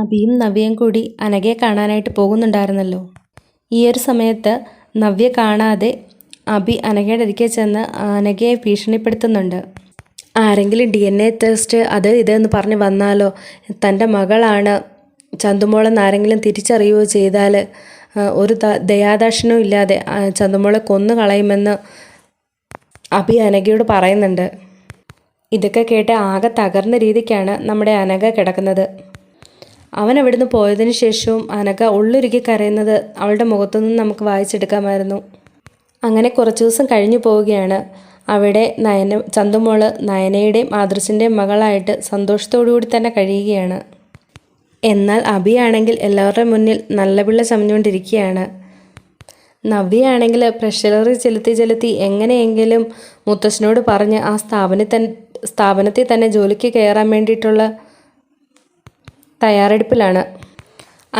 അഭിയും നവ്യയും കൂടി അനഘയെ കാണാനായിട്ട് പോകുന്നുണ്ടായിരുന്നല്ലോ. ഈ ഒരു സമയത്ത് നവ്യ കാണാതെ അഭി അനഘയുടെ അരികെ ചെന്ന് അനഘയെ ഭീഷണിപ്പെടുത്തുന്നുണ്ട്. ആരെങ്കിലും ഡി എൻ എ ടെസ്റ്റ് അത് ഇതെന്ന് പറഞ്ഞ് വന്നാലോ? തന്റെ മകളാണ്. ചന്തുമോളെന്ന് ആരെങ്കിലും തിരിച്ചറിയുകയോ ചെയ്താൽ ഒരു ദയാദാക്ഷിണവും ഇല്ലാതെ ചന്തുമോളെ കൊന്നു കളയുമെന്ന് അഭി അനഘയോട് പറയുന്നുണ്ട്. ഇതൊക്കെ കേട്ട് ആകെ തകർന്ന രീതിക്കാണ് നമ്മുടെ അനഘ കിടക്കുന്നത്. അവൻ അവിടുന്ന് പോയതിനു ശേഷവും അനക ഉള്ളൊരുക്കി കരയുന്നത് അവളുടെ മുഖത്തുനിന്ന് നമുക്ക് വായിച്ചെടുക്കാമായിരുന്നു. അങ്ങനെ കുറച്ച് ദിവസം കഴിഞ്ഞു പോവുകയാണ്. അവിടെ നയന ചന്തുമോൾ നയനയുടെയും ആദർശിന്റെയും മകളായിട്ട് സന്തോഷത്തോടു കൂടി തന്നെ കഴിയുകയാണ്. എന്നാൽ അഭിയാണെങ്കിൽ എല്ലാവരുടെ മുന്നിൽ നല്ല പിള്ള ചമഞ്ഞുകൊണ്ടിരിക്കുകയാണ്. നവ്യയാണെങ്കിൽ പ്രഷറി ചെലുത്തി ചെലുത്തി എങ്ങനെയെങ്കിലും മുത്തശ്ശനോട് പറഞ്ഞ് ആ സ്ഥാപനത്തിൽ സ്ഥാപനത്തിൽ തന്നെ ജോലിക്ക് കയറാൻ വേണ്ടിയിട്ടുള്ള തയ്യാറെടുപ്പിലാണ്.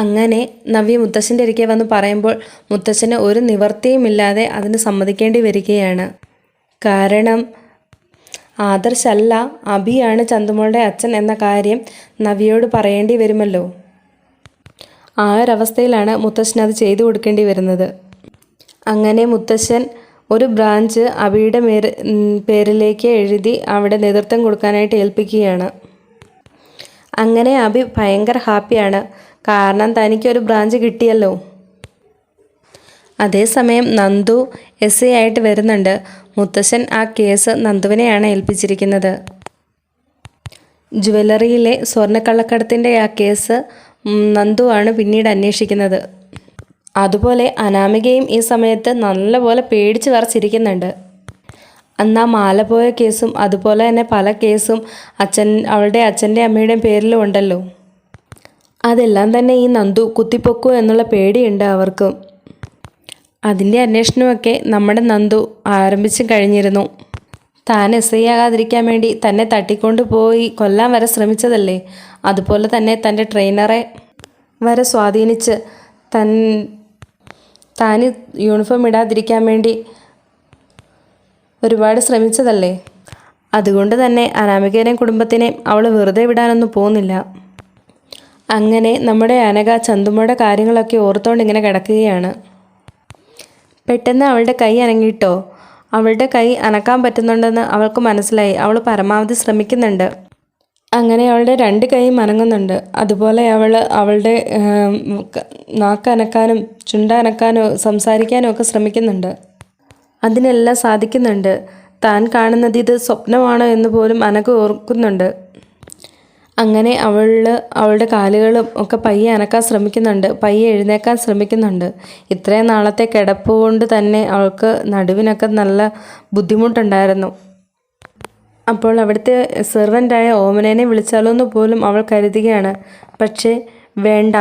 അങ്ങനെ നവ്യ മുത്തശ്ശന്റെ ഇരിക്കെ വന്ന് പറയുമ്പോൾ മുത്തശ്ശന് ഒരു നിവർത്തിയുമില്ലാതെ അതിന് സമ്മതിക്കേണ്ടി വരികയാണ്. കാരണം ആദർശല്ല അഭിയാണ് ചന്തുമോളുടെ അച്ഛൻ എന്ന കാര്യം നവ്യയോട് പറയേണ്ടി വരുമല്ലോ. ആ ഒരവസ്ഥയിലാണ് മുത്തശ്ശൻ അത് ചെയ്തു കൊടുക്കേണ്ടി വരുന്നത്. അങ്ങനെ മുത്തശ്ശൻ ഒരു ബ്രാഞ്ച് അബിയുടെ പേരിലേക്ക് എഴുതി അവിടെ നേതൃത്വം കൊടുക്കാനായിട്ട് ഏൽപ്പിക്കുകയാണ്. അങ്ങനെ അബി ഭയങ്കര ഹാപ്പിയാണ്. കാരണം തനിക്കൊരു ബ്രാഞ്ച് കിട്ടിയല്ലോ. അതേസമയം നന്ദു എസ് ഐ ആയിട്ട് വരുന്നുണ്ട്. മുത്തശ്ശൻ ആ കേസ് നന്ദുവിനെയാണ് ഏൽപ്പിച്ചിരിക്കുന്നത്. ജുവലറിയിലെ സ്വർണക്കള്ളക്കടത്തിന്റെ ആ കേസ് നന്ദു നന്ദുവാണ് പിന്നീട് അന്വേഷിക്കുന്നത്. അതുപോലെ അനാമികയും ഈ സമയത്ത് നല്ലപോലെ പേടിച്ച് വരച്ചിരിക്കുന്നുണ്ട് അന്ന് ആ മാല പോയ കേസും അതുപോലെ തന്നെ പല കേസും അച്ഛൻ അവളുടെ അച്ഛന്റെ അമ്മയുടെയും പേരിലും ഉണ്ടല്ലോ. അതെല്ലാം തന്നെ ഈ നന്ദു കുത്തിപ്പൊക്കു എന്നുള്ള പേടിയുണ്ട് അവർക്ക്. അതിന്റെ അന്വേഷണമൊക്കെ നമ്മുടെ നന്ദു ആരംഭിച്ചു കഴിഞ്ഞിരുന്നു. താൻ എസ് ഐ ആകാതിരിക്കാൻ വേണ്ടി തന്നെ തട്ടിക്കൊണ്ട് പോയി കൊല്ലാൻ വരെ ശ്രമിച്ചതല്ലേ? അതുപോലെ തന്നെ തന്റെ ട്രെയിനറെ വരെ സ്വാധീനിച്ച് തൻ താൻ യൂണിഫോം ഇടാതിരിക്കാൻ വേണ്ടി ഒരുപാട് ശ്രമിച്ചതല്ലേ? അതുകൊണ്ട് തന്നെ അനാമികേനെ കുടുംബത്തിനെ അവൾ വെറുതെ വിടാനൊന്നും പോകുന്നില്ല അങ്ങനെ നമ്മുടെ അനക ചന്തുമ്മയുടെ കാര്യങ്ങളൊക്കെ ഓർത്തുകൊണ്ട് ഇങ്ങനെ കിടക്കുകയാണ്. പെട്ടെന്ന് അവളുടെ കൈ അനങ്ങിയിട്ടോ? അവളുടെ കൈ അനക്കാൻ പറ്റുന്നുണ്ടെന്ന് അവൾക്ക് മനസ്സിലായി. അവൾ പരമാവധി ശ്രമിക്കുന്നുണ്ട്. അങ്ങനെ അവളുടെ രണ്ട് കൈയും അനങ്ങുന്നുണ്ട്. അതുപോലെ അവൾ അവളുടെ നാക്കനക്കാനും ചുണ്ട അനക്കാനും സംസാരിക്കാനും ഒക്കെ ശ്രമിക്കുന്നുണ്ട്. അതിനെല്ലാം സാധിക്കുന്നുണ്ട്. താൻ കാണുന്നത് ഇത് സ്വപ്നമാണോ എന്ന് പോലും അനക്ക് ഓർക്കുന്നുണ്ട്. അങ്ങനെ അവൾ അവളുടെ കാലുകളും ഒക്കെ പയ്യെ അനക്കാൻ ശ്രമിക്കുന്നുണ്ട്. പയ്യെ എഴുന്നേക്കാൻ ശ്രമിക്കുന്നുണ്ട്. ഇത്രയും നാളത്തെ കിടപ്പ് കൊണ്ട് തന്നെ അവൾക്ക് നടുവിനൊക്കെ നല്ല ബുദ്ധിമുട്ടുണ്ടായിരുന്നു. അപ്പോൾ അവിടുത്തെ സെർവന്റായ ഓമനേനെ വിളിച്ചാലോ എന്ന് പോലും അവൾ കരുതുകയാണ്. പക്ഷേ വേണ്ട.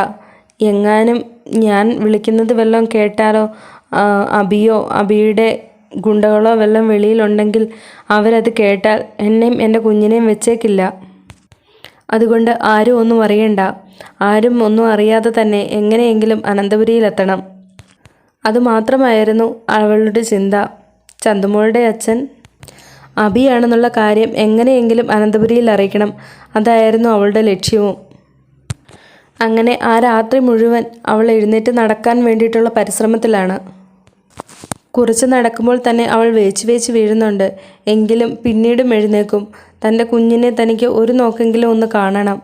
എങ്ങാനും ഞാൻ വിളിക്കുന്നത് വല്ലതും കേട്ടാലോ? അബിയോ അബിയുടെ ഗുണ്ടകളോ വല്ലതും വെളിയിലുണ്ടെങ്കിൽ അവരത് കേട്ടാൽ എന്നെയും എന്റെ കുഞ്ഞിനെയും വെച്ചേക്കില്ല. അതുകൊണ്ട് ആരും ഒന്നും അറിയണ്ട. ആരും ഒന്നും അറിയാതെ തന്നെ എങ്ങനെയെങ്കിലും അനന്തപുരിയിലെത്തണം. അതുമാത്രമായിരുന്നു അവളുടെ ചിന്ത. ചന്തുമോളുടെ അച്ഛൻ അബിയാണെന്നുള്ള കാര്യം എങ്ങനെയെങ്കിലും അനന്തപുരിയിൽ അറിയിക്കണം. അതായിരുന്നു അവളുടെ ലക്ഷ്യവും. അങ്ങനെ ആ രാത്രി മുഴുവൻ അവൾ എഴുന്നേറ്റ് നടക്കാൻ വേണ്ടിയിട്ടുള്ള പരിശ്രമത്തിലാണ്. കുറച്ച് നടക്കുമ്പോൾ തന്നെ അവൾ വേച്ച് വേച്ച് വീഴുന്നുണ്ട്. എങ്കിലും പിന്നീടും എഴുന്നേക്കും തന്റെ കുഞ്ഞിനെ തനിക്ക് ഒരു നോക്കെങ്കിലും ഒന്ന് കാണണം.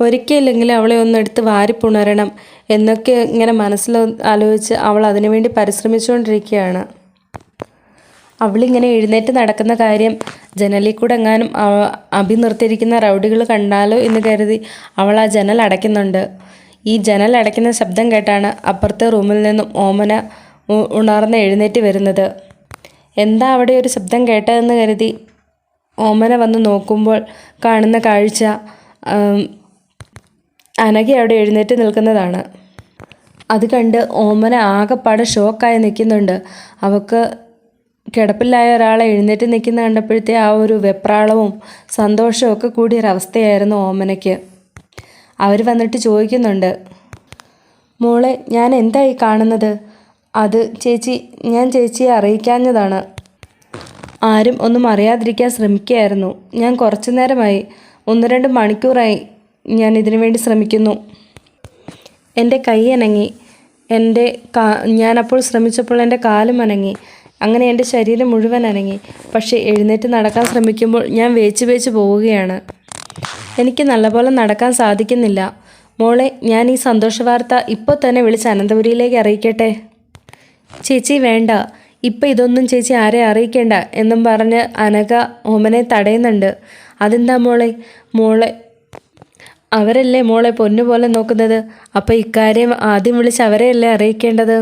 ഒരിക്കലെങ്കിലും അവളെ ഒന്ന് എടുത്ത് വാരിപ്പുണരണം എന്നൊക്കെ ഇങ്ങനെ മനസ്സിൽ ആലോചിച്ച് അവൾ അതിനുവേണ്ടി പരിശ്രമിച്ചുകൊണ്ടിരിക്കുകയാണ്. അവളിങ്ങനെ എഴുന്നേറ്റ് നടക്കുന്ന കാര്യം ജനലിൽ കൂടെ എങ്ങാനും അഭി നിർത്തിയിരിക്കുന്ന റൗഡികൾ കണ്ടാലോ എന്ന് കരുതി അവൾ ആ ജനൽ അടയ്ക്കുന്നുണ്ട്. ഈ ജനൽ അടയ്ക്കുന്ന ശബ്ദം കേട്ടാണ് അപ്പുറത്തെ റൂമിൽ നിന്നും ഓമന ഉണർന്ന് എഴുന്നേറ്റ് വരുന്നത്. എന്താ അവിടെ ഒരു ശബ്ദം കേട്ടതെന്ന് കരുതി. ഓമന വന്ന് നോക്കുമ്പോൾ കാണുന്ന കാഴ്ച ആം, അവിടെ എഴുന്നേറ്റ് നിൽക്കുന്നതാണ്. അത് കണ്ട് ഓമന ആകെപ്പാടെ ഷോക്കായി നിൽക്കുന്നുണ്ട്. അവൾക്ക് കിടപ്പിലായ ഒരാളെ എഴുന്നേറ്റ് നിൽക്കുന്ന കണ്ടപ്പോഴത്തെ ആ ഒരു വെപ്രാളവും സന്തോഷവും ഒക്കെ കൂടിയൊരവസ്ഥയായിരുന്നു ഓമനയ്ക്ക്. അവർ വന്നിട്ട് ചോദിക്കുന്നുണ്ട് മോളെ ഞാൻ എന്തായി കാണുന്നത്? അത് ചേച്ചി ഞാൻ ചേച്ചിയെ അറിയിക്കാഞ്ഞതാണ്. ആരും ഒന്നും അറിയാതിരിക്കാൻ ശ്രമിക്കുകയായിരുന്നു. ഞാൻ കുറച്ചു നേരമായി ഒന്ന് രണ്ട് മണിക്കൂറായി ഞാൻ ഇതിനു വേണ്ടി ശ്രമിക്കുന്നു. എന്റെ കൈ അനങ്ങി എന്റെ കാ ഞാനപ്പോൾ ശ്രമിച്ചപ്പോൾ എന്റെ കാലും അനങ്ങി അങ്ങനെ എന്റെ ശരീരം മുഴുവൻ അനങ്ങി. പക്ഷേ എഴുന്നേറ്റ് നടക്കാൻ ശ്രമിക്കുമ്പോൾ ഞാൻ വേച്ച് വേച്ച് പോവുകയാണ്. എനിക്ക് നല്ലപോലെ നടക്കാൻ സാധിക്കുന്നില്ല. മോളെ ഞാൻ ഈ സന്തോഷവാർത്ത ഇപ്പോൾ തന്നെ വിളിച്ച് അനന്തപുരിയിലേക്ക് അറിയിക്കട്ടെ? ചേച്ചി വേണ്ട. ഇപ്പം ഇതൊന്നും ചേച്ചി ആരെ അറിയിക്കേണ്ട എന്നും പറഞ്ഞ് അനക ഓമനെ തടയുന്നുണ്ട്. അതെന്താ മോളെ? മോളെ അവരല്ലേ മോളെ പൊന്നുപോലെ നോക്കുന്നത്? അപ്പോൾ ഇക്കാര്യം ആദ്യം വിളിച്ച് അവരെയല്ലേ അറിയിക്കേണ്ടത്?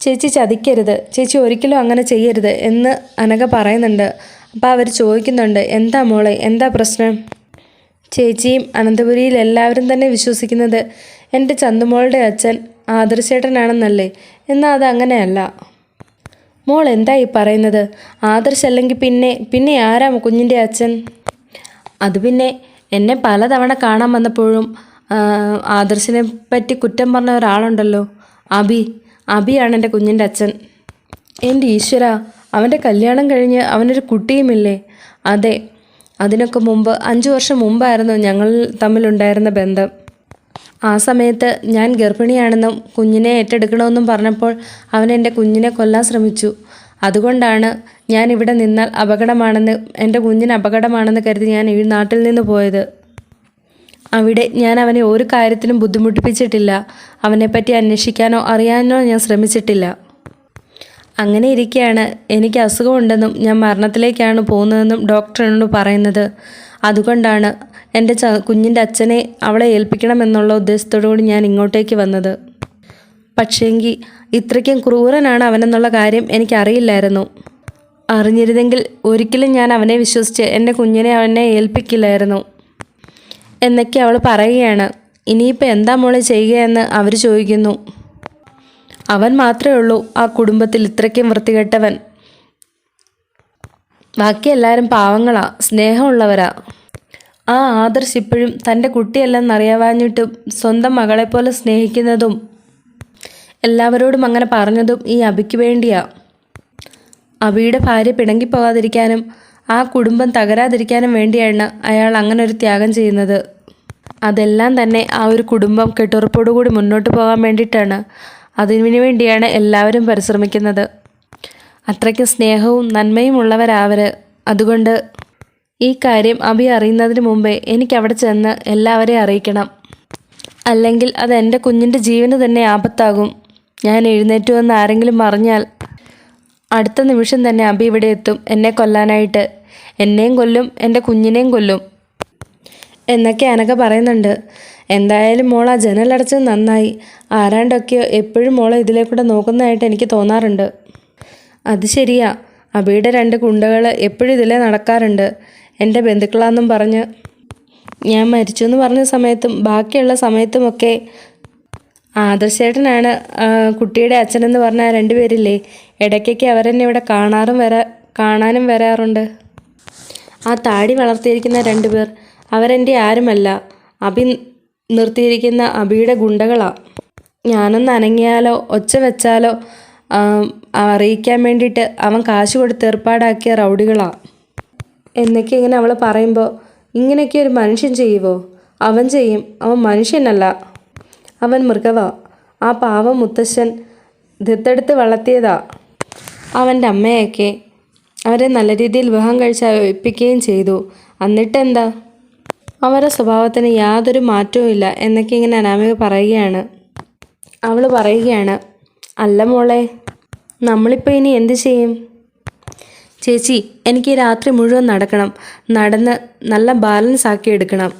ചേച്ചി ചതിക്കരുത്. ചേച്ചി ഒരിക്കലും അങ്ങനെ ചെയ്യരുത് എന്ന് അനക പറയുന്നുണ്ട്. അപ്പോൾ അവർ ചോദിക്കുന്നുണ്ട് എന്താ മോളെ? എന്താ പ്രശ്നം? ചേച്ചിയും അനന്തപുരിയിൽ എല്ലാവരും തന്നെ വിശ്വസിക്കുന്നത് എന്റെ ചന്തുമോളുടെ അച്ഛൻ ആദർശേട്ടനാണെന്നല്ലേ? എന്നാൽ അത് അങ്ങനെയല്ല. മോൾ എന്തായി പറയുന്നത്? ആദർശ് അല്ലെങ്കിൽ പിന്നെ പിന്നെ ആരാ കുഞ്ഞിന്റെ അച്ഛൻ? അത് പിന്നെ എന്നെ പലതവണ കാണാൻ വന്നപ്പോഴും ആദർശിനെ പറ്റി കുറ്റം പറഞ്ഞ ഒരാളുണ്ടല്ലോ. അബി അബിയാണ് എന്റെ കുഞ്ഞിന്റെ അച്ഛൻ. എന്റെ ഈശ്വര അവന്റെ കല്യാണം കഴിഞ്ഞ് അവനൊരു കുട്ടിയുമില്ലേ? അതെ അതിനൊക്കെ മുമ്പ് അഞ്ച് വർഷം മുമ്പായിരുന്നു ഞങ്ങൾ തമ്മിലുണ്ടായിരുന്ന ബന്ധം. ആ സമയത്ത് ഞാൻ ഗർഭിണിയാണെന്നും കുഞ്ഞിനെ ഏറ്റെടുക്കണമെന്നും പറഞ്ഞപ്പോൾ അവൻ എന്റെ കുഞ്ഞിനെ കൊല്ലാൻ ശ്രമിച്ചു. അതുകൊണ്ടാണ് ഞാൻ ഇവിടെ നിന്നാൽ അപകടമാണെന്ന് എന്റെ കുഞ്ഞിന് അപകടമാണെന്ന് കരുതി ഞാൻ ഈ നാട്ടിൽ നിന്ന് പോയത്. അവിടെ ഞാൻ അവനെ ഒരു കാര്യത്തിലും ബുദ്ധിമുട്ടിപ്പിച്ചിട്ടില്ല. അവനെപ്പറ്റി അന്വേഷിക്കാനോ അറിയാനോ ഞാൻ ശ്രമിച്ചിട്ടില്ല. അങ്ങനെ ഇരിക്കെയാണ് എനിക്ക് അസുഖമുണ്ടെന്നും ഞാൻ മരണത്തിലേക്കാണ് പോകുന്നതെന്നും ഡോക്ടറിനോട് പറയുന്നത്. അതുകൊണ്ടാണ് എന്റെ ച കുഞ്ഞിന്റെ അച്ഛനെ അവളെ ഏൽപ്പിക്കണമെന്നുള്ള ഉദ്ദേശത്തോടു കൂടി ഞാൻ ഇങ്ങോട്ടേക്ക് വന്നത്. പക്ഷേങ്കിൽ ഇത്രയ്ക്കും ക്രൂരനാണ് അവനെന്നുള്ള കാര്യം എനിക്കറിയില്ലായിരുന്നു. അറിഞ്ഞിരുന്നെങ്കിൽ ഒരിക്കലും ഞാൻ അവനെ വിശ്വസിച്ച് എന്റെ കുഞ്ഞിനെ അവനെ ഏൽപ്പിക്കില്ലായിരുന്നു. എന്നൊക്കെ അവൾ പറയുകയാണ്. ഇനിയിപ്പോൾ എന്താ മോളെ ചെയ്യുകയെന്ന് അവർ ചോദിക്കുന്നു. അവൻ മാത്രമേ ഉള്ളൂ ആ കുടുംബത്തിൽ ഇത്രയ്ക്കും വൃത്തികെട്ടവൻ. ബാക്കി എല്ലാവരും പാവങ്ങളാ സ്നേഹമുള്ളവരാ. ആ ആദർശ് ഇപ്പോഴും തന്റെ കുട്ടിയല്ലെന്നറിയാവാഞ്ഞിട്ടും സ്വന്തം മകളെപ്പോലെ സ്നേഹിക്കുന്നതും എല്ലാവരോടും അങ്ങനെ പറഞ്ഞതും ഈ അബിക്ക് വേണ്ടിയാ. അബിയുടെ ഭാര്യ പിണങ്ങിപ്പോകാതിരിക്കാനും ആ കുടുംബം തകരാതിരിക്കാനും വേണ്ടിയാണ് അയാൾ അങ്ങനെ ഒരു ത്യാഗം ചെയ്യുന്നത്. അതെല്ലാം തന്നെ ആ ഒരു കുടുംബം കെട്ടുറപ്പോടുകൂടി മുന്നോട്ട് പോകാൻ വേണ്ടിയിട്ടാണ് അതിനു വേണ്ടിയാണ് എല്ലാവരും പരിശ്രമിക്കുന്നത്. അത്രയ്ക്ക് സ്നേഹവും നന്മയും ഉള്ളവരാവർ അതുകൊണ്ട് ഈ കാര്യം അഭി അറിയുന്നതിന് മുമ്പേ എനിക്ക് അവിടെ ചെന്ന് എല്ലാവരെയും അറിയിക്കണം. അല്ലെങ്കിൽ അത് എന്റെ കുഞ്ഞിന്റെ ജീവന് തന്നെ ആപത്താകും. ഞാൻ എഴുന്നേറ്റു എന്ന് ആരെങ്കിലും അറിഞ്ഞാൽ അടുത്ത നിമിഷം തന്നെ അബി ഇവിടെ എത്തും എന്നെ കൊല്ലാനായിട്ട്. എന്നെയും കൊല്ലും എന്റെ കുഞ്ഞിനെയും കൊല്ലും. എന്നൊക്കെ അനക പറയുന്നുണ്ട്. എന്തായാലും മോൾ ആ ജനലടച്ചത് നന്നായി. ആരാണ്ടൊക്കെയോ എപ്പോഴും മോളെ ഇതിലേക്കൂടെ നോക്കുന്നതായിട്ട് എനിക്ക് തോന്നാറുണ്ട്. അത് ശരിയാ. അബിയുടെ രണ്ട് കുണ്ടകൾ എപ്പോഴും ഇതിലേ നടക്കാറുണ്ട്. എന്റെ ബന്ധുക്കളാന്നും പറഞ്ഞ് ഞാൻ മരിച്ചു എന്ന് പറഞ്ഞ സമയത്തും ബാക്കിയുള്ള സമയത്തുമൊക്കെ ആദർശേട്ടനാണ് കുട്ടിയുടെ അച്ഛനെന്ന് പറഞ്ഞ ആ രണ്ടുപേരില്ലേ ഇടയ്ക്കൊക്കെ അവരെന്നെ ഇവിടെ കാണാറും വരാ കാണാനും വരാറുണ്ട്. ആ താടി വളർത്തിയിരിക്കുന്ന രണ്ടുപേർ അവരെന്റെ ആരുമല്ല അഭി നിർത്തിയിരിക്കുന്ന അഭിയുടെ ഗുണ്ടകളാണ് ഞാനൊന്ന് അനങ്ങിയാലോ ഒച്ച വെച്ചാലോ അറിയിക്കാൻ വേണ്ടിയിട്ട് അവൻ കാശ് കൊടുത്ത് ഏർപ്പാടാക്കിയ റൗഡികളാ. എന്നൊക്കെ ഇങ്ങനെ അവൾ പറയുമ്പോൾ ഇങ്ങനെയൊക്കെ ഒരു മനുഷ്യൻ ചെയ്യുവോ? അവൻ ചെയ്യും. അവൻ മനുഷ്യനല്ല. അവൻ മൃഗവാ. ആ പാവം മുത്തശ്ശൻ ദത്തെടുത്ത് വളർത്തിയതാ. അവന്റെ അമ്മയൊക്കെ അവരെ നല്ല രീതിയിൽ വിവാഹം കഴിച്ച് ഒപ്പിക്കുകയും ചെയ്തു. എന്നിട്ടെന്താ? അവരുടെ സ്വഭാവത്തിന് യാതൊരു മാറ്റവും ഇല്ല എന്നൊക്കെ ഇങ്ങനെ അനാമിക പറയുകയാണ്. അവൾ പറയുകയാണ് അല്ല മോളെ നമ്മളിപ്പോൾ ഇനി എന്ത് ചെയ്യും? ചേച്ചി എനിക്ക് രാത്രി മുഴുവൻ നടക്കണം. നടന്ന് നല്ല ബാലൻസ് ആക്കി എടുക്കണം.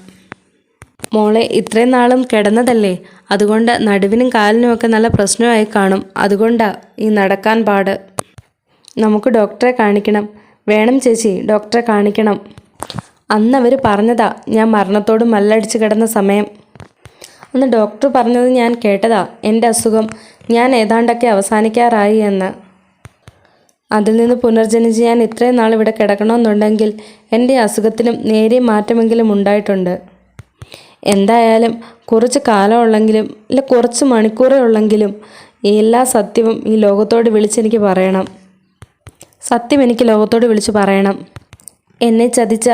മോളെ ഇത്രയും നാളും കിടന്നതല്ലേ? അതുകൊണ്ട് നടുവിനും കാലിനും ഒക്കെ നല്ല പ്രശ്നമായി കാണും. അതുകൊണ്ടാ ഈ നടക്കാൻ പാട്. നമുക്ക് ഡോക്ടറെ കാണിക്കണം. വേണം ചേച്ചി ഡോക്ടറെ കാണിക്കണം. അന്ന് അവർ പറഞ്ഞതാ ഞാൻ മരണത്തോട് മല്ലടിച്ച് കിടന്ന സമയം. അന്ന് ഡോക്ടർ പറഞ്ഞത് ഞാൻ കേട്ടതാ എന്റെ അസുഖം. ഞാൻ ഏതാണ്ടൊക്കെ അവസാനിക്കാറായി എന്ന്. അതിൽ നിന്ന് പുനർജനിച്ച് ഞാൻ ഇത്രയും നാൾ ഇവിടെ കിടക്കണമെന്നുണ്ടെങ്കിൽ എന്റെ അസുഖത്തിനും നേരിയ മാറ്റമെങ്കിലും ഉണ്ടായിട്ടുണ്ട്. എന്തായാലും കുറച്ച് കാലമുള്ളെങ്കിലും ഇല്ല കുറച്ച് മണിക്കൂറേ ഉള്ളെങ്കിലും എല്ലാ സത്യവും ഈ ലോകത്തോട് വിളിച്ചെനിക്ക് പറയണം. സത്യം എനിക്ക് ലോകത്തോട് വിളിച്ചു പറയണം. എന്നെ ചതിച്ച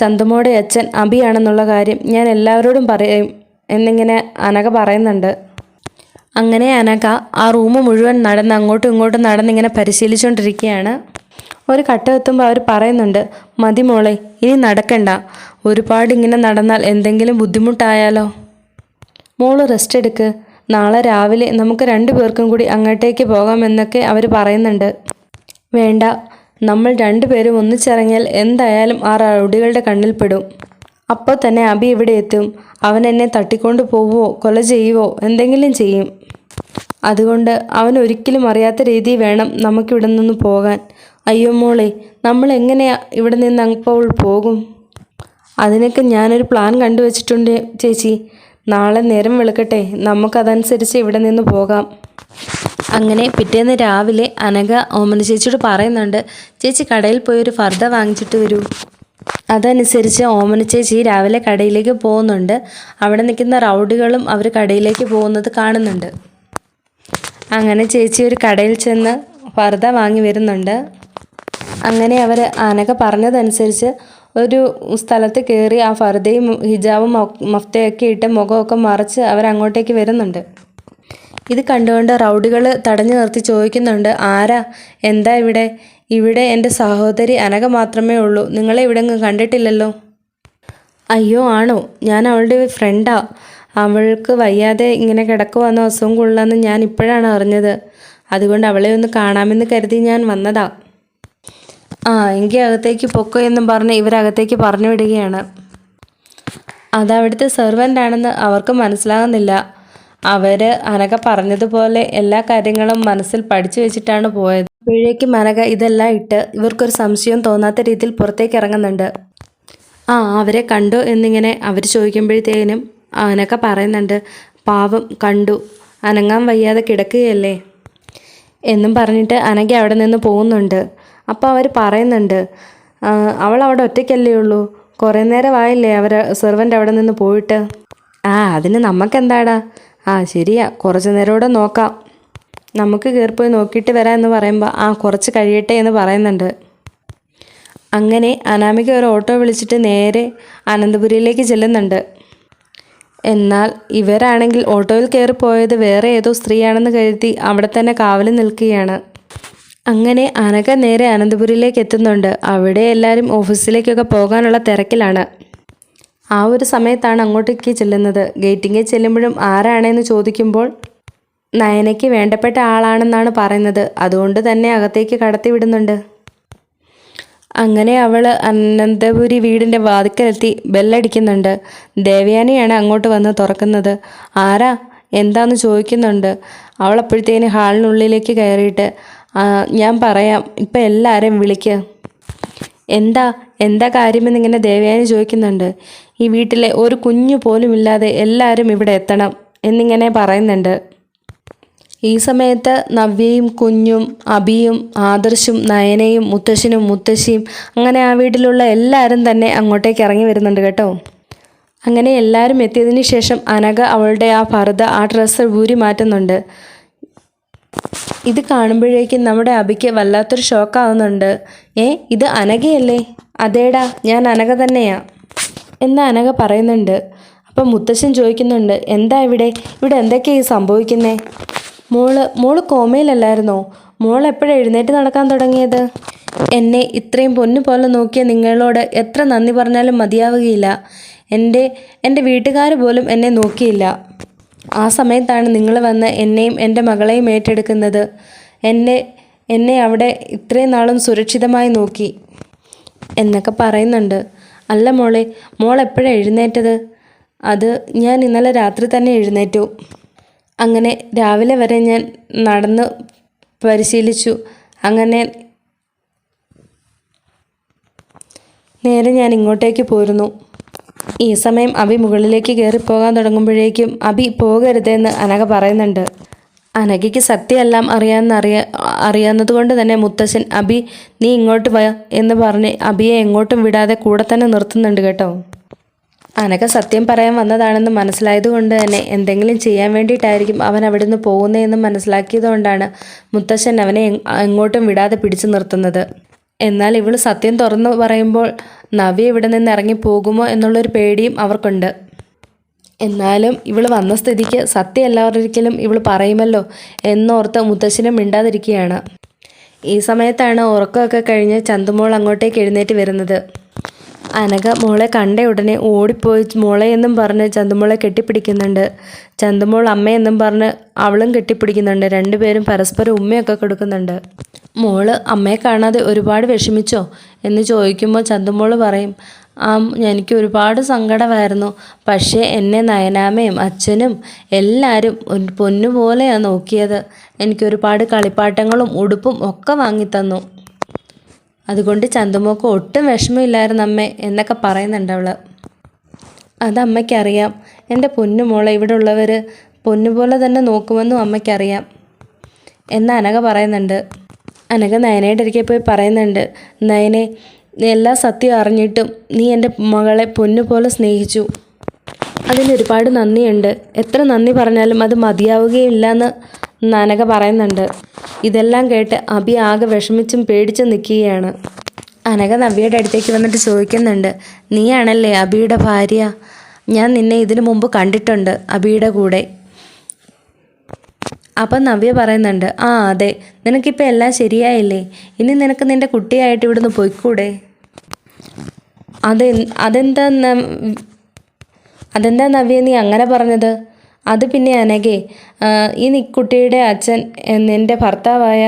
ചന്തമോടെ അച്ഛൻ അഭിയാണെന്നുള്ള കാര്യം ഞാൻ എല്ലാവരോടും പറയും എന്നിങ്ങനെ അനക പറയുന്നുണ്ട്. അങ്ങനെ അനക ആ റൂം മുഴുവൻ നടന്ന് അങ്ങോട്ടും ഇങ്ങോട്ടും നടന്നിങ്ങനെ പരിശീലിച്ചുകൊണ്ടിരിക്കുകയാണ് ഒരു കട്ട എത്തുമ്പോൾ അവർ പറയുന്നുണ്ട് മതി മോളെ ഇനി നടക്കണ്ട. ഒരുപാട് ഇങ്ങനെ നടന്നാൽ എന്തെങ്കിലും ബുദ്ധിമുട്ടായാലോ? മോൾ റെസ്റ്റ് എടുക്ക്. നാളെ രാവിലെ നമുക്ക് രണ്ടു പേർക്കും കൂടി അങ്ങോട്ടേക്ക് പോകാമെന്നൊക്കെ അവർ പറയുന്നുണ്ട്. വേണ്ട. നമ്മൾ രണ്ടുപേരും ഒന്നിച്ചിറങ്ങിയാൽ എന്തായാലും ആ റൗഡികളുടെ കണ്ണിൽ പെടും. അപ്പോൾ തന്നെ അബി ഇവിടെ എത്തും. അവൻ എന്നെ തട്ടിക്കൊണ്ട് പോവുമോ കൊല ചെയ്യുവോ എന്തെങ്കിലും ചെയ്യും. അതുകൊണ്ട് അവൻ ഒരിക്കലും അറിയാത്ത രീതി വേണം നമുക്കിവിടെ നിന്ന് പോകാൻ. അയ്യോ മോളെ നമ്മൾ എങ്ങനെയാ ഇവിടെ നിന്ന് അപ്പോൾ പോകും? അതിനൊക്കെ ഞാനൊരു പ്ലാൻ കണ്ടുവച്ചിട്ടുണ്ട് ചേച്ചി. നാളെ നേരം വെളുക്കട്ടെ നമുക്കതനുസരിച്ച് ഇവിടെ നിന്ന് പോകാം. അങ്ങനെ പിറ്റേന്ന് രാവിലെ അനഘ ഓമന ചേച്ചിയോട് പറയുന്നുണ്ട് ചേച്ചി കടയിൽ പോയി ഒരു ഫർദ വാങ്ങിച്ചിട്ട് വരൂ. അതനുസരിച്ച് ഓമന ചേച്ചി രാവിലെ കടയിലേക്ക് പോകുന്നുണ്ട്. അവിടെ നിൽക്കുന്ന റൗഡുകളും അവർ കടയിലേക്ക് പോകുന്നത് കാണുന്നുണ്ട്. അങ്ങനെ ചേച്ചി ഒരു കടയിൽ ചെന്ന് ഫർദ വാങ്ങി വരുന്നുണ്ട്. അങ്ങനെ അവർ അനക പറഞ്ഞതനുസരിച്ച് ഒരു സ്ഥലത്ത് കയറി ആ ഫർദയും ഹിജാബും മഫ്തയൊക്കെ ഇട്ട് മുഖമൊക്കെ മറച്ച് അവരങ്ങോട്ടേക്ക് വരുന്നുണ്ട്. ഇത് കണ്ടുകൊണ്ട് റൗഡികൾ തടഞ്ഞു നിർത്തി ചോദിക്കുന്നുണ്ട് ആരാ? എന്താ ഇവിടെ? ഇവിടെ എന്റെ സഹോദരി അനക മാത്രമേ ഉള്ളൂ. നിങ്ങളെ ഇവിടെ കണ്ടിട്ടില്ലല്ലോ? അയ്യോ ആണോ? ഞാൻ അവളുടെ ഫ്രണ്ടാ അവൾക്ക് വയ്യാതെ ഇങ്ങനെ കിടക്കുവാന്ന് അസുഖം കൊള്ളാന്ന് ഞാൻ ഇപ്പോഴാണ് അറിഞ്ഞത്. അതുകൊണ്ട് അവളെ ഒന്ന് കാണാമെന്ന് കരുതി ഞാൻ വന്നതാ. ആ എങ്കിൽ അകത്തേക്ക് പൊക്കോ എന്നും പറഞ്ഞ് ഇവരകത്തേക്ക് പറഞ്ഞു വിടുകയാണ്. അതവിടുത്തെ സെർവന്റ് ആണെന്ന് അവർക്ക് മനസ്സിലാകുന്നില്ല. അവർ അനക പറഞ്ഞതുപോലെ എല്ലാ കാര്യങ്ങളും മനസ്സിൽ പഠിച്ചു വെച്ചിട്ടാണ് പോയത്. അപ്പോഴേക്കും മനക ഇതെല്ലാം ഇട്ട് ഇവർക്കൊരു സംശയവും തോന്നാത്ത രീതിയിൽ പുറത്തേക്ക് ഇറങ്ങുന്നുണ്ട്. ആ അവരെ കണ്ടോ എന്നിങ്ങനെ അവർ ചോദിക്കുമ്പോഴത്തേനും അനഘ പറയുന്നുണ്ട്. പാവം കണ്ടു. അനങ്ങാൻ വയ്യാതെ കിടക്കുകയല്ലേ? എന്നും പറഞ്ഞിട്ട് അനഘ അവിടെ നിന്ന് പോകുന്നുണ്ട്. അപ്പോൾ അവർ പറയുന്നുണ്ട് അവൾ അവിടെ ഒറ്റയ്ക്കല്ലേ ഉള്ളൂ. കുറേ നേരമായില്ലേ അവർ സെർവന്റ് അവിടെ നിന്ന് പോയിട്ട്? ആ അതിന് നമുക്കെന്താടാ ആ ശരിയാ. കുറച്ച് നേരം കൂടെ നോക്കാം. നമുക്ക് കയറിപ്പോയി നോക്കിയിട്ട് വരാം എന്ന് പറയുമ്പോൾ ആ കുറച്ച് കഴിയട്ടെ എന്ന് പറയുന്നുണ്ട്. അങ്ങനെ അനാമിക ഒരു ഓട്ടോ വിളിച്ചിട്ട് നേരെ അനന്തപുരിയിലേക്ക് ചെല്ലുന്നുണ്ട്. എന്നാൽ ഇവരാണെങ്കിൽ ഓട്ടോയിൽ കയറി പോയത് വേറെ ഏതോ സ്ത്രീയാണെന്ന് കരുതി അവിടെ തന്നെ കാവൽ നിൽക്കുകയാണ്. അങ്ങനെ അനക നേരെ അനന്തപുരിയിലേക്ക് എത്തുന്നുണ്ട്. അവിടെ എല്ലാവരും ഓഫീസിലേക്കൊക്കെ പോകാനുള്ള തിരക്കിലാണ്. ആ ഒരു സമയത്താണ് അങ്ങോട്ടേക്ക് ചെല്ലുന്നത്. ഗേറ്റിങ്ങിൽ ചെല്ലുമ്പോഴും ആരാണെന്ന് ചോദിക്കുമ്പോൾ നയനയ്ക്ക് വേണ്ടപ്പെട്ട ആളാണെന്നാണ് പറയുന്നത്. അതുകൊണ്ട് തന്നെ അകത്തേക്ക് കടത്തി വിടുന്നുണ്ട് അങ്ങനെ അവൾ അനന്തപുരി വീടിന്റെ വാതിക്കലെത്തി ബെല്ലടിക്കുന്നുണ്ട്. ദേവയാനിയാണ് അങ്ങോട്ട് വന്ന് തുറക്കുന്നത്. ആരാ? എന്താന്ന് ചോദിക്കുന്നുണ്ട്. അവൾ അപ്പോഴത്തേന് ഹാളിനുള്ളിലേക്ക് കയറിയിട്ട് ഞാൻ പറയാം. ഇപ്പം എല്ലാവരെയും വിളിക്കുക എന്താ? എന്താ കാര്യമെന്നിങ്ങനെ ദേവയാനി ചോദിക്കുന്നുണ്ട്. ഈ വീട്ടിലെ ഒരു കുഞ്ഞു പോലും ഇല്ലാതെ എല്ലാവരും ഇവിടെ എത്തണം എന്നിങ്ങനെ പറയുന്നുണ്ട്. ഈ സമയത്ത് നവ്യയും കുഞ്ഞും അബിയും ആദർശും നയനയും മുത്തശ്ശനും മുത്തശ്ശിയും അങ്ങനെ ആ വീട്ടിലുള്ള എല്ലാവരും തന്നെ അങ്ങോട്ടേക്ക് ഇറങ്ങി വരുന്നുണ്ട് കേട്ടോ. അങ്ങനെ എല്ലാവരും എത്തിയതിന് ശേഷം അനഘ അവളുടെ ആ ഭർത ആ ഡ്രസ്സ് ഊരി മാറ്റുന്നുണ്ട്. ഇത് കാണുമ്പോഴേക്കും നമ്മുടെ അബിക്ക് വല്ലാത്തൊരു ഷോക്കാവുന്നുണ്ട്. ഏ ഇത് അനഘയല്ലേ? അതേടാ ഞാൻ അനഘ തന്നെയാ. എന്ന് അനഘ പറയുന്നുണ്ട്. അപ്പം മുത്തശ്ശൻ ചോദിക്കുന്നുണ്ട് എന്താ ഇവിടെ? ഇവിടെ എന്തൊക്കെയാ സംഭവിക്കുന്നേ? മോൾ മോൾ കോമയിലല്ലായിരുന്നോ? മോൾ എപ്പോഴും എഴുന്നേറ്റ് നടക്കാൻ തുടങ്ങിയത്? എന്നെ ഇത്രയും പൊന്നു പോലെ നോക്കിയ നിങ്ങളോട് എത്ര നന്ദി പറഞ്ഞാലും മതിയാവുകയില്ല. എന്റെ എന്റെ വീട്ടുകാർ പോലും എന്നെ നോക്കിയില്ല. ആ സമയത്താണ് നിങ്ങൾ വന്ന് എന്നെയും എന്റെ മകളെയും ഏറ്റെടുക്കുന്നത്. എന്നെ എന്നെ അവിടെ ഇത്രയും നാളും സുരക്ഷിതമായി നോക്കി. എന്നൊക്കെ പറയുന്നുണ്ട്. അല്ല മോളെ മോൾ എപ്പോഴാണ് എഴുന്നേറ്റത്? അത് ഞാൻ ഇന്നലെ രാത്രി തന്നെ എഴുന്നേറ്റു. അങ്ങനെ രാവിലെ വരെ ഞാൻ നടന്ന് പരിശീലിച്ചു. അങ്ങനെ നേരെ ഞാൻ ഇങ്ങോട്ടേക്ക് പോരുന്നു. ഈ സമയം അബി മുകളിലേക്ക് കയറി പോകാൻ തുടങ്ങുമ്പോഴേക്കും അബി പോകരുതെന്ന് അനഘ പറയുന്നുണ്ട്. അനഘയ്ക്ക് സത്യമെല്ലാം അറിയാമെന്ന് അറിയ അറിയാവുന്നത് കൊണ്ട് തന്നെ മുത്തശ്ശൻ അബി നീ ഇങ്ങോട്ട് വ എന്ന് പറഞ്ഞ് അബിയെ എങ്ങോട്ടും വിടാതെ കൂടെ തന്നെ നിർത്തുന്നുണ്ട് കേട്ടോ. അനഘ സത്യം പറയാൻ വന്നതാണെന്ന് മനസ്സിലായതുകൊണ്ട് തന്നെ എന്തെങ്കിലും ചെയ്യാൻ വേണ്ടിയിട്ടായിരിക്കും അവൻ അവിടെ നിന്ന് പോകുന്നതെന്ന് മനസ്സിലാക്കിയതുകൊണ്ടാണ് മുത്തശ്ശൻ അവനെ എങ്ങോട്ടും വിടാതെ പിടിച്ചു നിർത്തുന്നത്. എന്നാൽ ഇവൾ സത്യം തുറന്നു പറയുമ്പോൾ നവ്യ ഇവിടെ നിന്ന് ഇറങ്ങി പോകുമോ എന്നുള്ളൊരു പേടിയും അവർക്കുണ്ട്. എന്നാലും ഇവൾ വന്ന സ്ഥിതിക്ക് സത്യം എല്ലാവരിക്കലും ഇവൾ പറയുമല്ലോ എന്നോർത്ത് മുത്തശ്ശനും മിണ്ടാതിരിക്കുകയാണ്. ഈ സമയത്താണ് ഉറക്കമൊക്കെ കഴിഞ്ഞ് ചന്തുമോൾ അങ്ങോട്ടേക്ക് എഴുന്നേറ്റ് വരുന്നത്. അനഘ മോളെ കണ്ട ഉടനെ ഓടിപ്പോയി മോളെ എന്നും പറഞ്ഞ് ചന്തുമോളെ കെട്ടിപ്പിടിക്കുന്നുണ്ട്. ചന്തുമോൾ അമ്മയെന്നും പറഞ്ഞ് അവളും കെട്ടിപ്പിടിക്കുന്നുണ്ട്. രണ്ടുപേരും പരസ്പരം ഉമ്മയൊക്കെ കൊടുക്കുന്നുണ്ട്. മോൾ അമ്മയെ കാണാതെ ഒരുപാട് വിഷമിച്ചോ? എന്ന് ചോദിക്കുമ്പോൾ ചന്തുമോൾ പറയും ആ എനിക്ക് ഒരുപാട് സങ്കടമായിരുന്നു. പക്ഷേ എന്നെ നയനാമയും അച്ഛനും എല്ലാവരും പൊന്നുപോലെയാണ് നോക്കിയത്. എനിക്ക് ഒരുപാട് കളിപ്പാട്ടങ്ങളും ഉടുപ്പും ഒക്കെ വാങ്ങിത്തന്നു. അതുകൊണ്ട് ചന്തുമോക്ക് ഒട്ടും വിഷമമില്ലായിരുന്നു അമ്മേ എന്നൊക്കെ പറയുന്നുണ്ട് അവൾ അത് അമ്മയ്ക്കറിയാം എന്റെ പൊന്നുമോളെ ഇവിടെ ഉള്ളവർ പൊന്നുപോലെ തന്നെ നോക്കുമെന്നും അമ്മയ്ക്കറിയാം. എന്ന് അനക പറയുന്നുണ്ട്. അനക നയനയുടെ പോയി പറയുന്നുണ്ട്. നയനെ എല്ലാ സത്യം അറിഞ്ഞിട്ടും നീ എന്റെ മകളെ പൊന്നുപോലെ സ്നേഹിച്ചു. അതിന് ഒരുപാട് നന്ദിയുണ്ട്. എത്ര നന്ദി പറഞ്ഞാലും അത് മതിയാവുകയില്ല എന്ന് നനക പറയുന്നുണ്ട്. ഇതെല്ലാം കേട്ട് അബി ആകെ വിഷമിച്ചും പേടിച്ചും നിൽക്കുകയാണ്. അനക നവ്യയുടെ അടുത്തേക്ക് വന്നിട്ട് ചോദിക്കുന്നുണ്ട് നീയാണല്ലേ അബിയുടെ ഭാര്യ? ഞാൻ നിന്നെ ഇതിനു മുമ്പ് കണ്ടിട്ടുണ്ട് അബിയുടെ കൂടെ. അപ്പം നവ്യ പറയുന്നുണ്ട് ആ അതെ നിനക്കിപ്പോൾ എല്ലാം ശരിയായില്ലേ? ഇനി നിനക്ക് നിന്റെ കുട്ടിയായിട്ട് ഇവിടുന്ന് പോയിക്കൂടെ? അതെ അതെന്താ അതെന്താ നവ്യ നീ അങ്ങനെ പറഞ്ഞത്? അത് പിന്നെ അനഘേ ഈ നിക്കുട്ടിയുടെ അച്ഛൻ എന്റെ ഭർത്താവായ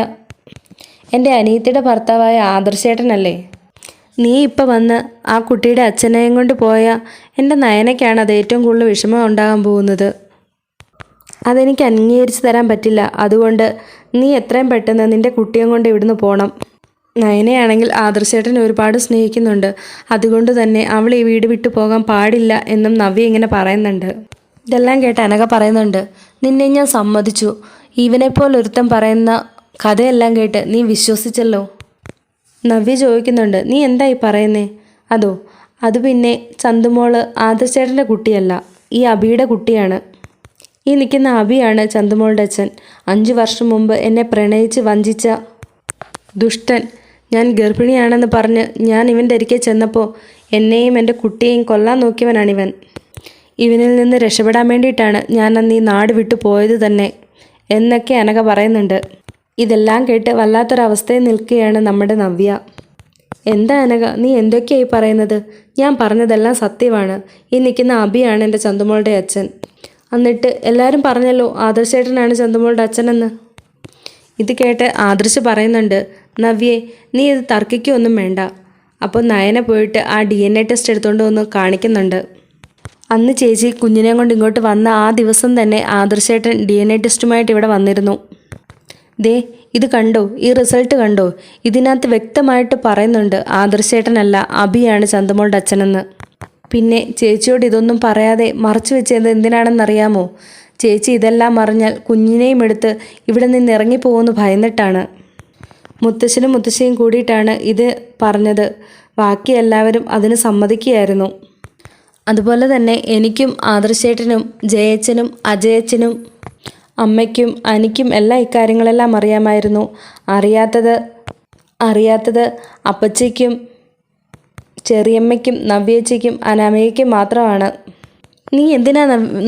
എന്റെ അനിയത്തിയുടെ ഭർത്താവായ ആദർശേട്ടനല്ലേ? നീ ഇപ്പം വന്ന് ആ കുട്ടിയുടെ അച്ഛനെയും കൊണ്ട് പോയ എന്റെ നയനയ്ക്കാണ് അത് ഏറ്റവും കൂടുതൽ വിഷമം ഉണ്ടാകാൻ പോകുന്നത്. അതെനിക്ക് അംഗീകരിച്ച് തരാൻ പറ്റില്ല. അതുകൊണ്ട് നീ എത്രയും പെട്ടെന്ന് നിന്റെ കുട്ടിയും കൊണ്ട് ഇവിടുന്ന് പോകണം നയനയാണെങ്കിൽ ആദർശേട്ടൻ ഒരുപാട് സ്നേഹിക്കുന്നുണ്ട്. അതുകൊണ്ട് തന്നെ അവൾ ഈ വീട് വിട്ടു പോകാൻ പാടില്ല എന്നും നവ്യ ഇങ്ങനെ പറയുന്നുണ്ട്. ഇതെല്ലാം കേട്ട് അനക പറയുന്നുണ്ട് നിന്നെ ഞാൻ സമ്മതിച്ചു. ഇവനെപ്പോലെ ഒരുത്തൻ പറയുന്ന കഥയെല്ലാം കേട്ട് നീ വിശ്വസിച്ചല്ലോ? നവ്യ ചോദിക്കുന്നുണ്ട് നീ എന്തായി പറയുന്നേ? അതോ അത് പിന്നെ ചന്തുമോൾ ആദർശേട്ടന്റെ കുട്ടിയല്ല ഈ അബിയുടെ കുട്ടിയാണ്. ഈ നിൽക്കുന്ന അബിയാണ് ചന്തുമോളുടെ അച്ഛൻ. അഞ്ചു വർഷം മുമ്പ് എന്നെ പ്രണയിച്ച് വഞ്ചിച്ച ദുഷ്ടൻ. ഞാൻ ഗർഭിണിയാണെന്ന് പറഞ്ഞ് ഞാൻ ഇവന്റെ അരികെ ചെന്നപ്പോൾ എന്നെയും എന്റെ കുട്ടിയെയും കൊല്ലാൻ നോക്കിയവനാണിവൻ. ഇവനിൽ നിന്ന് രക്ഷപ്പെടാൻ വേണ്ടിയിട്ടാണ് ഞാൻ അന്ന് ഈ നാട് വിട്ടു പോയത് തന്നെ എന്നൊക്കെ അനക പറയുന്നുണ്ട്. ഇതെല്ലാം കേട്ട് വല്ലാത്തൊരവസ്ഥയിൽ നിൽക്കുകയാണ് നമ്മുടെ നവ്യ. എന്താ അനക നീ എന്തൊക്കെയായി പറയുന്നത്? ഞാൻ പറഞ്ഞതെല്ലാം സത്യമാണ്. ഈ നിൽക്കുന്ന അബിയാണ് എന്റെ ചന്തുമോളുടെ അച്ഛൻ. എന്നിട്ട് എല്ലാവരും പറഞ്ഞല്ലോ ആദർശേട്ടനാണ് ചന്തുമോളുടെ അച്ഛനെന്ന്. ഇത് കേട്ട് ആദർശ് പറയുന്നുണ്ട് നവ്യെ നീ ഇത് തർക്കിക്കൊന്നും വേണ്ട. അപ്പോൾ നയന പോയിട്ട് ആ ഡി എൻ എ ടെസ്റ്റ് എടുത്തുകൊണ്ട് വന്ന് കാണിക്കുന്നുണ്ട്. അന്ന് ചേച്ചി കുഞ്ഞിനെ കൊണ്ട് ഇങ്ങോട്ട് വന്ന ആ ദിവസം തന്നെ ആദർശേട്ടൻ ഡി എൻ എ ടെസ്റ്റുമായിട്ട് ഇവിടെ വന്നിരുന്നു. ദേ ഇത് കണ്ടോ? ഈ റിസൾട്ട് കണ്ടോ? ഇതിനകത്ത് വ്യക്തമായിട്ട് പറയുന്നുണ്ട് ആദർശേട്ടനല്ല അഭിയാണ് ചന്തമോളുടെ അച്ഛനെന്ന്. പിന്നെ ചേച്ചിയോട് ഇതൊന്നും പറയാതെ മറച്ചു വെച്ചത് എന്തിനാണെന്നറിയാമോ? ചേച്ചി ഇതെല്ലാം അറിഞ്ഞാൽ കുഞ്ഞിനെയും എടുത്ത് ഇവിടെ നിന്ന് ഇറങ്ങിപ്പോകുമെന്ന് ഭയന്നിട്ടാണ്. മുത്തശ്ശനും മുത്തശ്ശിയും കൂടിയിട്ടാണ് ഇത് പറഞ്ഞത്. ബാക്കി എല്ലാവരും അതിന് സമ്മതിക്കുകയായിരുന്നു. അതുപോലെ തന്നെ എനിക്കും ആദർശേട്ടനും ജയച്ചനും അജയച്ചനും അമ്മയ്ക്കും അനിക്കും എല്ലാ ഇക്കാര്യങ്ങളെല്ലാം അറിയാമായിരുന്നു. അറിയാത്തത് അറിയാത്തത് അപ്പച്ചയ്ക്കും ചെറിയമ്മയ്ക്കും നവ്യേച്ചയ്ക്കും അനാമയ്ക്കും മാത്രമാണ്. നീ എന്തിനാ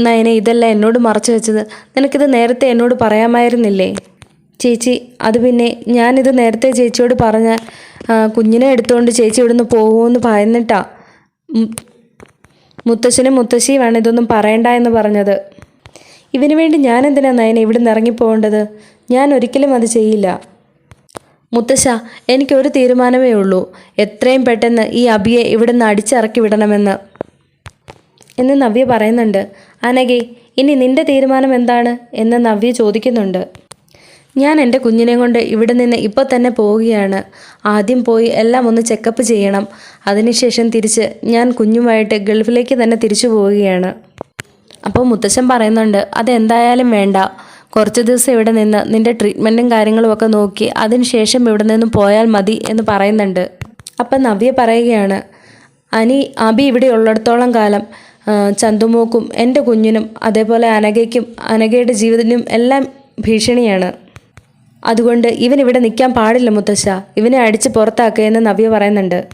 നയനെ ഇതെല്ലാം എന്നോട് മറച്ചു വെച്ചത്? നിനക്കിത് നേരത്തെ എന്നോട് പറയാമായിരുന്നില്ലേ? ചേച്ചി അത് പിന്നെ ഞാനിത് നേരത്തെ ചേച്ചിയോട് പറഞ്ഞ കുഞ്ഞിനെ എടുത്തുകൊണ്ട് ചേച്ചി ഇവിടുന്ന് പോകുമെന്ന് പറയുന്നിട്ടാ. ഉം, മുത്തശ്ശനും മുത്തശ്ശിയുമാണ് ഇതൊന്നും പറയണ്ട എന്ന് പറഞ്ഞത്. ഇവന് വേണ്ടി ഞാൻ എന്തിനാ നയനെ ഇവിടുന്ന് ഇറങ്ങിപ്പോകേണ്ടത്? ഞാൻ ഒരിക്കലും അത് ചെയ്യില്ല. മുത്തശ്ശ എനിക്കൊരു തീരുമാനമേ ഉള്ളൂ. എത്രയും പെട്ടെന്ന് ഈ അബിയെ ഇവിടുന്ന് അടിച്ചിറക്കി വിടണമെന്ന്. എന്ന് നവ്യ പറയുന്നുണ്ട്. അനഘേ ഇനി നിന്റെ തീരുമാനം എന്താണ്? എന്ന് നവ്യ ചോദിക്കുന്നുണ്ട്. ഞാൻ എന്റെ കുഞ്ഞിനെ കൊണ്ട് ഇവിടെ നിന്ന് ഇപ്പോൾ തന്നെ പോവുകയാണ്. ആദ്യം പോയി എല്ലാം ഒന്ന് ചെക്കപ്പ് ചെയ്യണം. അതിനുശേഷം തിരിച്ച് ഞാൻ കുഞ്ഞുമായിട്ട് ഗൾഫിലേക്ക് തന്നെ തിരിച്ചു പോവുകയാണ്. അപ്പോൾ മുത്തശ്ശൻ പറയുന്നുണ്ട് അതെന്തായാലും വേണ്ട. കുറച്ച് ദിവസം ഇവിടെ നിന്ന് നിന്റെ ട്രീറ്റ്മെന്റും കാര്യങ്ങളും ഒക്കെ നോക്കി അതിനുശേഷം ഇവിടെ നിന്ന് പോയാൽ മതി എന്ന് പറയുന്നുണ്ട്. അപ്പം നവ്യ പറയുകയാണ് അനി അബി ഇവിടെ ഉള്ളിടത്തോളം കാലം ചന്തുമോക്കും എന്റെ കുഞ്ഞിനും അതേപോലെ അനഘയ്ക്കും അനഘയുടെ ജീവിതത്തിനും എല്ലാം ഭീഷണിയാണ്. അതുകൊണ്ട് ഇവൻ ഇവിടെ നിൽക്കാൻ പാടില്ല മുത്തശ്ശ. ഇവനെ അടിച്ച് പുറത്താക്കുകയെന്ന് നവ്യ പറയുന്നുണ്ട്.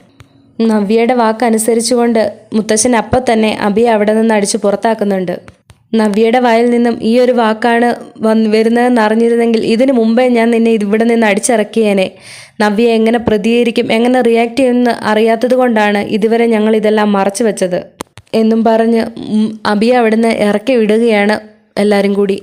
നവ്യയുടെ വാക്കനുസരിച്ചുകൊണ്ട് മുത്തശ്ശൻ അപ്പം തന്നെ അബിയെ അവിടെ നിന്ന് അടിച്ച് പുറത്താക്കുന്നുണ്ട്. നവ്യയുടെ വായിൽ നിന്നും ഈ ഒരു വാക്കാണ് വന്ന് വരുന്നതെന്ന് അറിഞ്ഞിരുന്നെങ്കിൽ ഇതിനു മുമ്പേ ഞാൻ നിന്നെ ഇവിടെ നിന്ന് അടിച്ചിറക്കിയേനെ. നവ്യ എങ്ങനെ പ്രതികരിക്കും എങ്ങനെ റിയാക്ട് ചെയ്യുമെന്ന് അറിയാത്തത് കൊണ്ടാണ് ഇതുവരെ ഞങ്ങൾ ഇതെല്ലാം മറച്ചു വെച്ചത്. എന്നും പറഞ്ഞ് അബിയെ അവിടുന്ന് ഇറക്കി വിടുകയാണ് എല്ലാവരും കൂടി.